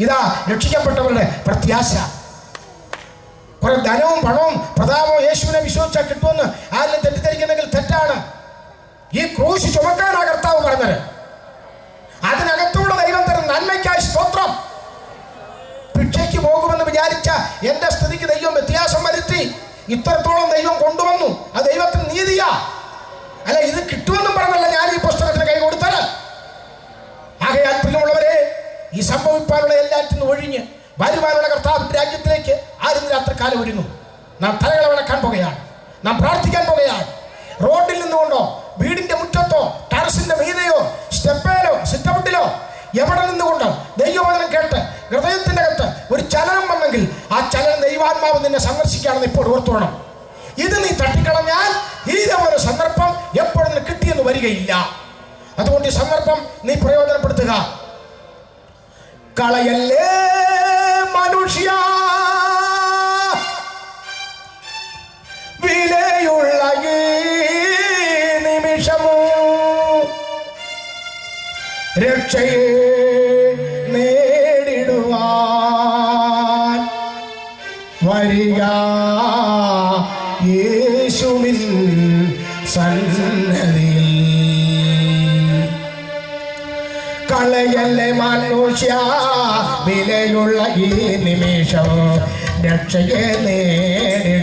ഇതാ രക്ഷിക്കപ്പെട്ടവരുടെ പ്രത്യാശ. കുറെ ധനവും പണവും പ്രതാപവും യേശുവിനെ വിശ്വസിച്ചാൽ കിട്ടുമെന്ന് ആരെങ്കിലും തെറ്റിദ്ധരിക്കുന്നെങ്കിൽ തെറ്റാണ്. ഈ ക്രൂശ് ചുമക്കാനാ കർത്താവ് പറഞ്ഞത്. അതിനകത്തുള്ള ദൈവം തരും നന്മയ്ക്കായി സ്തോത്രം. ഭിക്ഷയ്ക്ക് പോകുമെന്ന് വിചാരിച്ച എന്റെ സ്ഥിതിക്ക് ദൈവം വ്യത്യാസം വരുത്തി. ഇത്രത്തോളം ദൈവം കൊണ്ടുവന്നു. ആ ദൈവത്തിന് നീതിയാ. അല്ല ഇത് കിട്ടുമെന്നും ഈ സംഭവിപ്പാനുള്ള എല്ലാറ്റിനും ഒഴിഞ്ഞ് വരുവാനുള്ള കർത്താവ് രാജ്യത്തിലേക്ക് ആരും രാത്രിക്കാലം ഒരുങ്ങും. നാം തലകളെ വിളക്കാൻ പോകുകയാണ്. നാം പ്രാർത്ഥിക്കാൻ പോകുകയാണ്. റോഡിൽ നിന്നുകൊണ്ടോ വീടിന്റെ മുറ്റത്തോ ടെറസിന്റെ മീതയോ സ്റ്റെപ്പേലോ സിറ്റൗട്ടിലോ എവിടെ നിന്നുകൊണ്ടോ ദൈവവചനം കേട്ട് ഹൃദയത്തിന്റെ അകത്ത് ഒരു ചലനം വന്നെങ്കിൽ ആ ചലനം ദൈവാത്മാവ് നിന്നെ സന്ദർശിക്കുകയാണെന്ന് ഇപ്പോൾ ഓർത്തോണം. ഇത് നീ തട്ടിക്കളഞ്ഞാൽ ഇതേപോലെ സന്ദർഭം എപ്പോഴും കിട്ടിയെന്ന് വരികയില്ല. അതുകൊണ്ട് ഈ സന്ദർഭം നീ പ്രയോജനപ്പെടുത്തുക. കളയല്ലേ മനുഷ്യ? വിലയുള്ള ഈ നിമിഷമോ? രക്ഷയെ നേടിടുവാൻ വരിക യേശുവിൻ സന്നദ്ധിയിൽ കളയല്ലേ മനുഷ്യ വിലയുള്ള ഈ നിമിഷം രക്ഷയെ നേരിടുവാൻ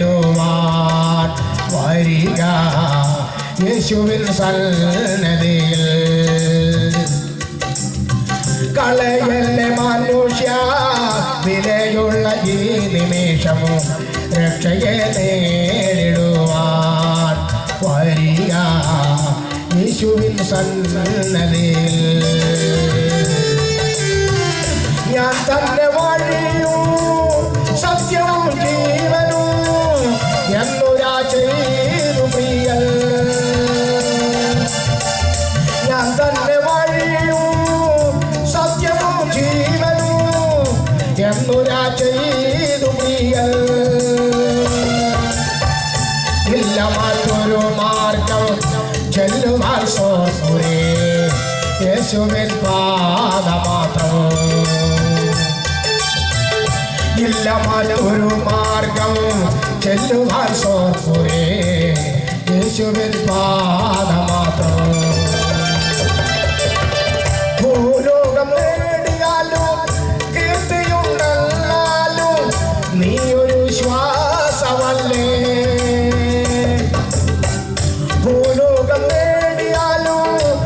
വരിക. യേശുവിൻ സന്നതിയിൽ കളയല്ലേ മനുഷ്യ വിലയുള്ള ഈ നിമിഷം രക്ഷയെ നേരിടുവാൻ വരിക. യേശുവിൻ സന്നദ്ധിയിൽ. ഞാൻ തന്നെ വഴിയും. സത്യവും ജീവനും എന്നുരാ ചെയ്തു പ്രിയൽ ഞാൻ തന്നെ വഴിയും. സത്യവും ജീവനും എന്നുരാ ചെയ്തു പ്രിയൽ ഇല്ല മറ്റൊരു മാർഗം ചെല്ലുവാൻ സോസുരേ. യേശുവിൻ പാദമാത്രം. ഇല്ല മറ്റൊരു മാർഗം. ചെല്ലുവാൻ സോസുരേ യേശുവിൻ പാദമാത്രം